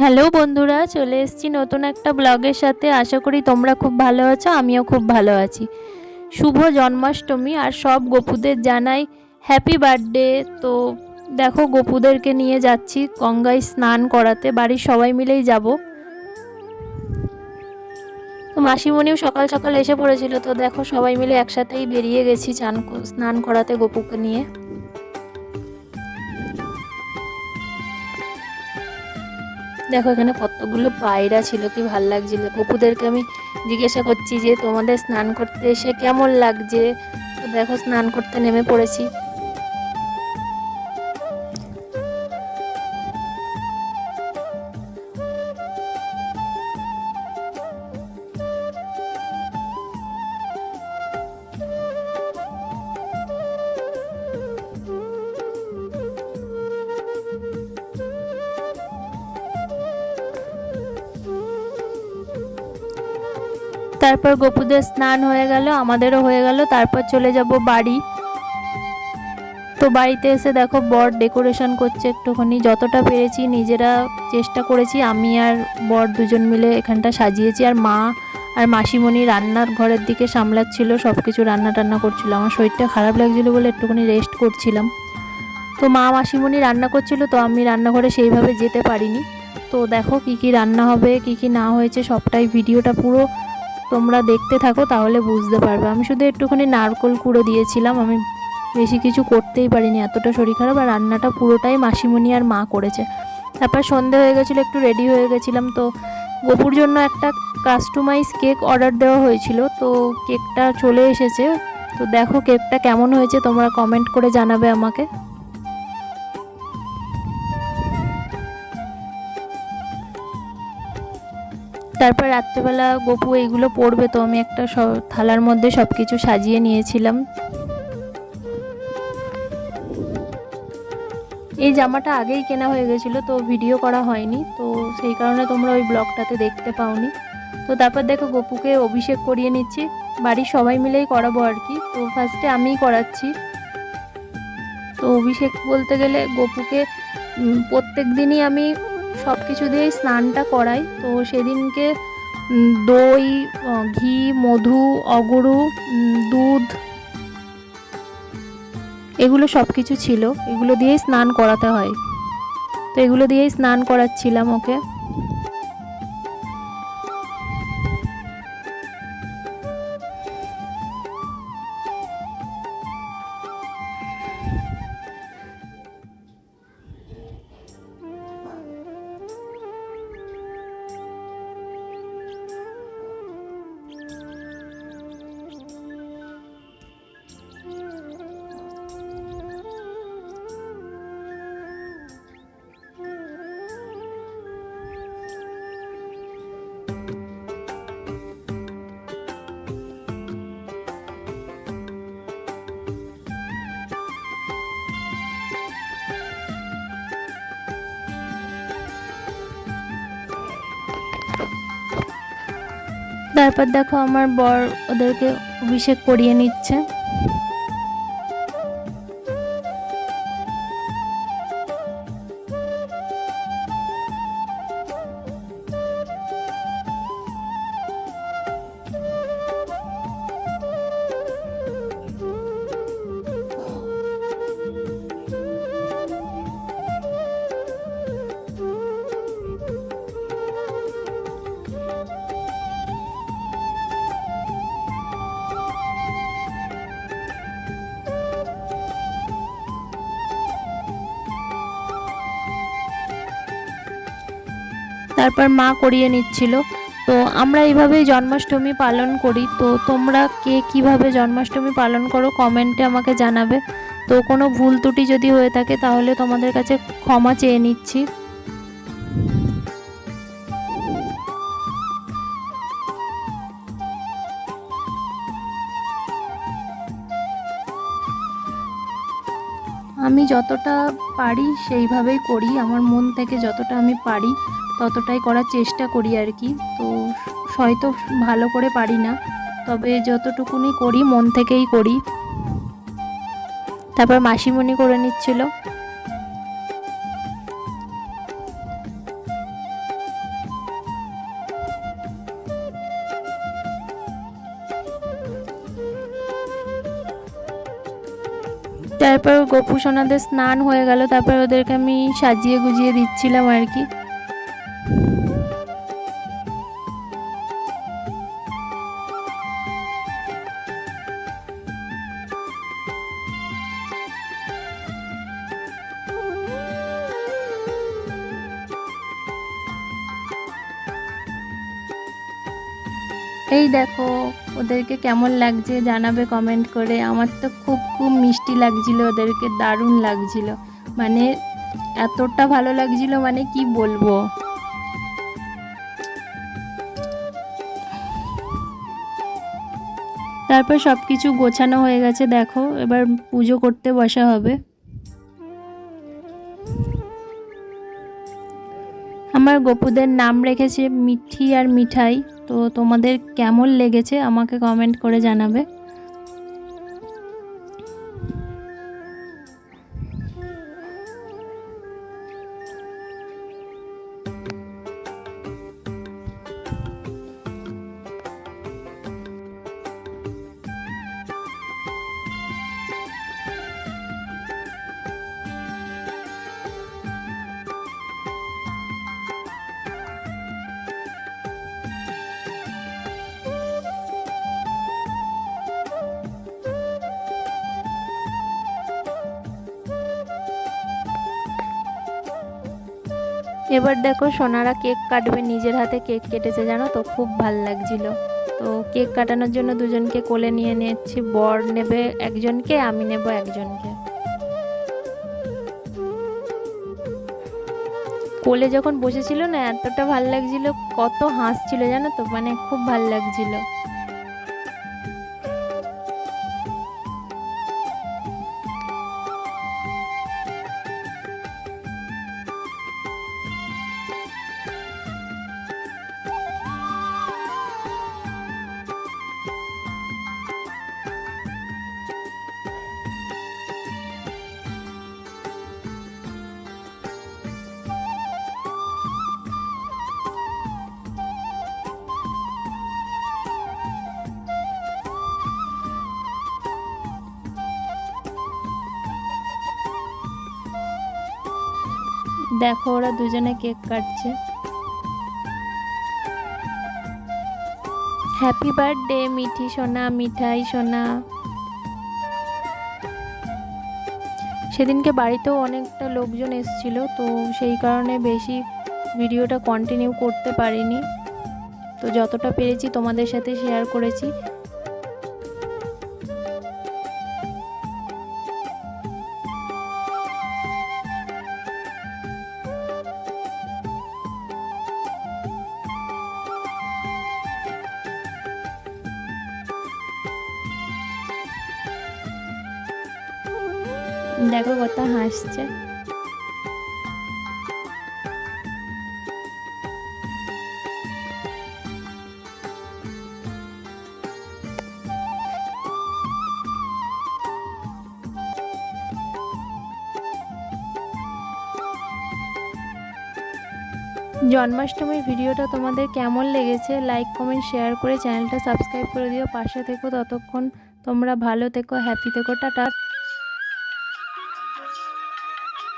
Hello বন্ধুরা, চলে এসেছি নতুন একটা ব্লগের সাথে। আশা করি তোমরা খুব ভালো আছো, আমিও খুব ভালো আছি। শুভ জন্মাষ্টমী আর সব গোপুদের জানাই হ্যাপি বার্থডে তো দেখো গোপুদেরকে নিয়ে যাচ্ছি, গঙ্গায় স্নান করাতে, বাড়ির সবাই মিলেই যাব। তো মাসিমণিও সকাল সকাল এসে পড়েছিল, তো দেখো সবাই মিলে একসাথেই বেরিয়ে গেছি চান স্নান করাতে গোপুকে নিয়ে। দেখো, এখানে কতগুলো পায়রা ছিল, কি ভালো লাগছিল। গপুদেরকে আমি জিজ্ঞাসা করছি যে, তোমাদের স্নান করতে এসে কেমন লাগছে? দেখো, স্নান করতে নেমে পড়েছি। তারপর গপুদের স্নান হয়ে গেল, আমাদেরও হয়ে গেল, তারপর চলে যাব বাড়ি। তো বাড়িতে এসে দেখো বর ডেকোরেশন করছে একটুখানি, যতটা পেরেছি নিজেরা চেষ্টা করেছি, আমি আর বর দুজন মিলে এখানটা সাজিয়েছি, আর মা আর মাসিমণি রান্নার ঘরের দিকে সামলাচ্ছিল সব কিছু রান্না টান্না করছিল, আমার শরীরটা খারাপ লাগছিল বলে একটুখানি রেস্ট করছিলাম। তো মা মাসিমণি রান্না করছিল, তো আমি রান্নাঘরে সেইভাবে যেতে পারিনি। তো দেখো কি কি রান্না হবে, কি কি না হয়েছে, সবটাই ভিডিওটা পুরো তোমরা দেখতে থাকো, তাহলে বুঝতে পারবে। আমি শুধু একটুখানি নারকোল কুড়ো দিয়েছিলাম, আমি বেশি কিছু করতেই পারিনি, এতটা শরীর খারাপ, আর রান্নাটা পুরোটাই মাসিমণি আর মা করেছে। তারপর সন্ধে হয়ে গেছিল, একটু রেডি হয়ে গেছিলাম, তো গোপুর জন্য একটা কাস্টমাইজ কেক অর্ডার দেওয়া হয়েছিল, তো কেকটা চলে এসেছে। তো দেখো কেকটা কেমন হয়েছে, তোমরা কমেন্ট করে জানাবে আমাকে। তারপর রাত্রেবেলা গপু এইগুলো পড়বে তো আমি একটা থালার মধ্যে সব কিছু সাজিয়ে নিয়েছিলাম। এই জামাটা আগেই কেনা হয়ে গেছিল, তো ভিডিও করা হয়নি, তো সেই কারণে তোমরা ওই ব্লগটাতে দেখতে পাওনি। তো তারপর দেখো গপুকে অভিষেক করিয়ে নিচ্ছি, বাড়ির সবাই মিলেই করাবো আর কি। তো ফার্স্টে আমিই করাচ্ছি। তো অভিষেক বলতে গেলে গপুকে প্রত্যেক দিনই আমি সব কিছু দিয়েই স্নানটা করাই। তো সেদিনকে দই ঘি, মধু, অগরু দুধ, এগুলো সব কিছু ছিল। এগুলো দিয়েই স্নান করাতে হয়। তো এগুলো দিয়েই স্নান করাচ্ছিলাম ওকে। তারপর দেখো আমার বর ওদেরকে অভিষেক করিয়ে নিচ্ছে। তারপর মা করিয়ে নিচ্ছিল। তো আমরা এইভাবেই জন্মাষ্টমী পালন করি। তো তোমরা কে কীভাবে জন্মাষ্টমী পালন করো কমেন্টে আমাকে জানাবে। তো কোনো ভুল ত্রুটি যদি হয়ে থাকে তাহলে তোমাদের কাছে ক্ষমা চেয়ে নিচ্ছি। আমি যতটা পারি সেইভাবেই করি। আমার মন থেকে যতটা আমি পারি ততটাই করার চেষ্টা করি আর কি। তো হয়তো ভালো করে পারি না, তবে যতটুকুনি করি মন থেকেই করি। তারপর মাসিমণি করে নিচ্ছিল। তারপর গপু সোনাদের স্নান হয়ে গেল, তারপর ওদেরকে আমি সাজিয়ে গুজিয়ে দিচ্ছিলাম আর কি। এই দেখো ওদেরকে কেমন লাগছে জানাবে কমেন্ট করে। আমার তো খুব খুব মিষ্টি লাগছিল ওদেরকে, দারুণ লাগছিল। মানে এতটা ভালো লাগছিল মানে কি বলব? তারপর সব কিছু গোছানো হয়ে গেছে, দেখো। এবার পুজো করতে বসা হবে। আমার গপুদের নাম রেখেছে মিঠি আর মিঠাই, তো তোমাদের কেমন লেগেছে আমাকে কমেন্ট করে জানাবে। এবার দেখো সোনারা কেক কাটবে, নিজের হাতে কেক কেটেছে, জানো তো? খুব ভালো লাগছিল। তো কেক কাটানোর জন্য দুজনকে কোলে নিয়ে নিচ্ছি বর নেবে একজনকে, আমি নেব একজনকে। কোলে যখন বসেছিল না, এতটা ভালো লাগছিল, কত হাসছিল, জানো তো? মানে খুব ভালো লাগছিল। দেখো ওরা দুজনে কেক কাটছে। হ্যাপি বার্থডে মিঠি সোনা, মিঠাই সোনা। সেদিনকে বাড়িতেও অনেকটা লোকজন এসেছিল, তো সেই কারণে বেশি ভিডিওটা কন্টিনিউ করতে পারিনি। তো যতটা পেরেছি তোমাদের সাথে শেয়ার করেছি। দেখো কত হাসছে। জন্মাষ্টমীর ভিডিওটা তোমাদের কেমন লেগেছে? লাইক কমেন্ট শেয়ার করে চ্যানেলটা সাবস্ক্রাইব করে দিও। পাশে থেকো, ততক্ষণ তোমরা ভালো থেকো হ্যাপি থেকো, টাটা।